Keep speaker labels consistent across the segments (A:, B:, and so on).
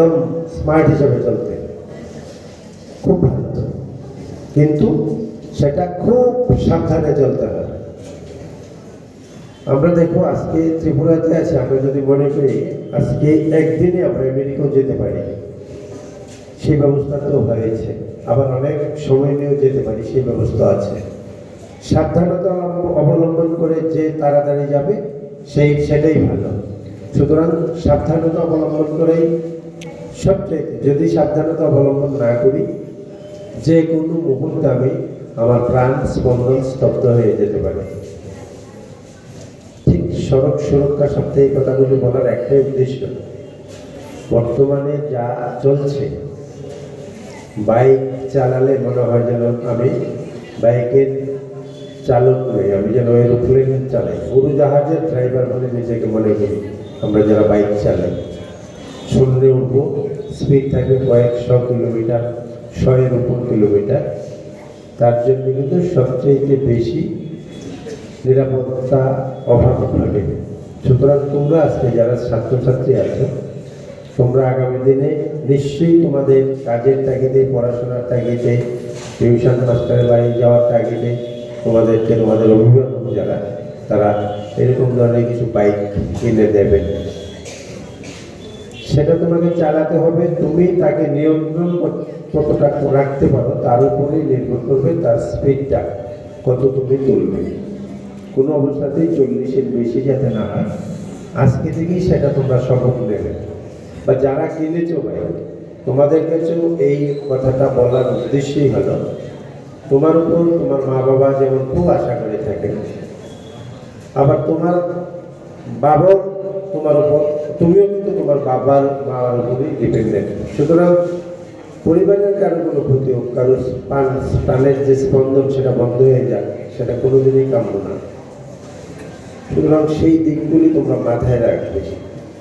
A: একদম স্মার্ট হিসেবে চলতে খুব ভালো। কিন্তু সেটা খুব সাবধানে চলতে হবে। আমরা দেখো, আজকে ত্রিপুরাতে আছি, আমরা যদি মনে করি আজকে একদিনে আমরা আমেরিকাও যেতে পারি। সেই ব্যবস্থা তো হয়েছে। আবার অনেক সময় নিয়েও যেতে পারি, সেই ব্যবস্থা আছে। সাবধানতা অবলম্বন করে যে তাড়াতাড়ি যাবে, সেই, সেটাই ভালো। সুতরাং সাবধানতা অবলম্বন করেই সবচেয়ে যদি সাবধানতা অবলম্বন না করি, যে কোনো মুহূর্তে আমি আমার প্রাণ স্পন্দন স্তব্ধ হয়ে যেতে পারে। ঠিক সড়ক সুরক্ষা সপ্তাহে কথাগুলি বলার একটাই উদ্দেশ্য। বর্তমানে যা চলছে, বাইক চালালে মনে হয় যেন আমি বাইকের চালক নই, আমি যেন এরোপ্লেন চালাই। উড়োজাহাজের ড্রাইভার বলে নিজেকে মনে করি, আমরা যারা বাইক চালাই। শুনলে উঠবো স্পিড থাকবে কয়েকশো কিলোমিটার, শয়ের উপর কিলোমিটার। তার জন্য কিন্তু সবচেয়ে বেশি নিরাপত্তা অভাব ঘটে। সুতরাং তোমরা আজকে যারা ছাত্রছাত্রী আছো, তোমরা আগামী দিনে নিশ্চয়ই তোমাদের কাজের তাগিদে, পড়াশোনার তাগিদে টিউশন মাস্টারের বাড়ি যাওয়ার তাগিদে তোমাদেরকে, তোমাদের অভিভাবক যারা, তারা এরকম ধরনের কিছু বাইক কিনে দেবেন। সেটা তোমাকে চালাতে হবে, তুমি তাকে নিয়ন্ত্রণ কতটা রাখতে পারো তার উপরেই নির্ভর করবে তার স্পিডটা কত তুমি তুলবে। কোনো অবস্থাতেই চল্লিশের বেশি যাতে না হয়, আজকে থেকেই সেটা তোমরা শপথ নেবে। বা যারা কিনেছো ভাই, তোমাদের কাছেও এই কথাটা বলার উদ্দেশ্যই হলো, তোমার উপর তোমার মা বাবা যেমন খুব আশা করে থাকেন, আবার তোমার বাবাও তোমার উপর, তুমিও কিন্তু তোমার বাবার, মার উপরেই ডিপেন্ডেন্ট সুতরাং পরিবারের কারও কোনো ক্ষতি হোক, কারও প্রাণ, প্রাণের যে স্পন্দন সেটা বন্ধ হয়ে যাক, সেটা কোনোদিনই কাম্য না। সুতরাং সেই দিকগুলি তোমরা মাথায় রাখবে।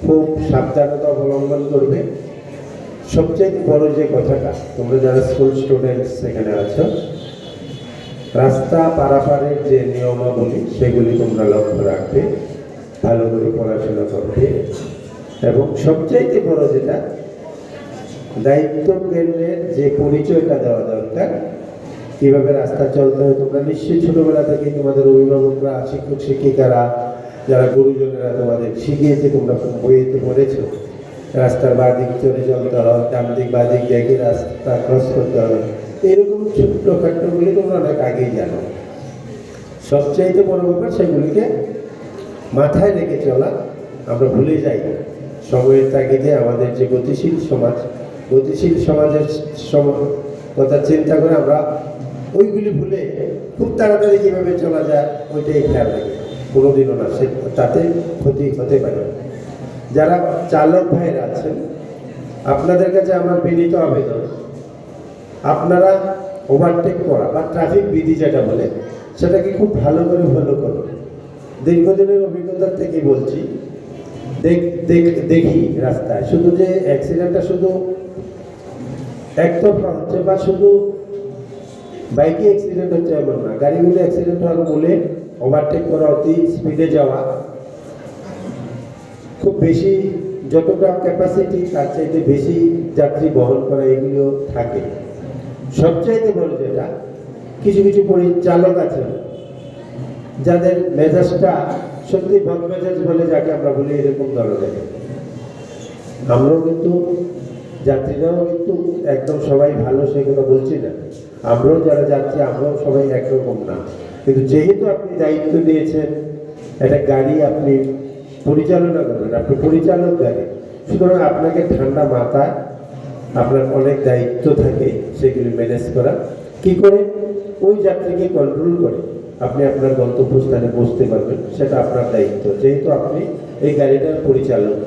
A: খুব সাবধানতা অবলম্বন করবে। সবচেয়ে বড় যে কথাটা, তোমরা যারা স্কুল স্টুডেন্টস সেখানে আছো, রাস্তা পারাপারের যে নিয়মাবলী, সেগুলি তোমরা লক্ষ্য রাখবে। ভালো করে পড়াশোনা করবে। এবং সবচাইতে বড় যেটা, দায়িত্ব কেন্দ্রের যে পরিচয়টা দেওয়া দরকার, কীভাবে রাস্তা চলতে হয় তোমরা নিশ্চয়ই ছোটবেলা থেকে তোমাদের অভিভাবকরা, শিক্ষক, শিক্ষিকারা, যারা গুরুজনেরা তোমাদের শিখিয়েছে, তোমরা বইয়েতে পড়েছো। রাস্তার বাঁ দিক চলে চলতে হয়, ডান দিক বাঁ দিক দেখে রাস্তা ক্রস করতে হবে। এরকম ছোট্ট খাট্টগুলি তোমরা অনেক আগেই জানো। সবচাইতে বড় ব্যাপার সেগুলিকে মাথায় রেখে চলা, আমরা ভুলে যাই। সময়ের তাগিদে আমাদের যে গতিশীল সমাজ, গতিশীল সমাজের সম- কথা চিন্তা করে আমরা ওইগুলি ভুলে খুব তাড়াতাড়ি কীভাবে চলা যায়, ওইটাই খেয়াল রাখি। কোনোদিনও না, সে তাতে ক্ষতি হতে পারে। যারা চালক ভাইরা আছেন, আপনাদের কাছে আমার বিনীত আবেদন, আপনারা ওভারটেক করা বা ট্রাফিক বিধি যেটা বলে, সেটাকে খুব ভালো করে ফলো করুন। দীর্ঘদিনের অভিজ্ঞতার থেকে বলছি, দেখ রাস্তায়। শুধু যে অ্যাক্সিডেন্টটা শুধু একতরফা হচ্ছে বা শুধু বাইকে অ্যাক্সিডেন্ট হচ্ছে এমন না, গাড়িগুলো অ্যাক্সিডেন্ট হওয়ার বলে ওভারটেক করা অতি স্পিডে যাওয়া, খুব বেশি যতটা ক্যাপাসিটি তার চাইতে বেশি যাত্রী বহন করা এগুলো থাকে। সবচাইতে বড় যেটা, কিছু কিছু পরিচালক আছে যাদের মেজাজটা সত্যি বদ মেজাজ বলে যাকে আমরা বলি, এরকম ধরনের। আমরাও কিন্তু, যাত্রীরাও কিন্তু একদম সবাই ভালো, সেগুলো বলছি না। আমরাও যারা যাচ্ছি আমরাও সবাই একরকম না। কিন্তু যেহেতু আপনি দায়িত্ব নিয়েছেন একটা গাড়ি আপনি পরিচালনা করবেন, আপনি পরিচালক গাড়ি, সুতরাং আপনাকে ঠান্ডা মাথায় আপনার অনেক দায়িত্ব থাকে সেগুলি ম্যানেজ করা। কি করে? ওই যাত্রীকে কন্ট্রোল করে। আপনি আপনার গন্তব্যস্থানে পৌঁছতে পারবেন সেটা আপনার দায়িত্ব। যেহেতু আপনি এই গাড়িটার পরিচালক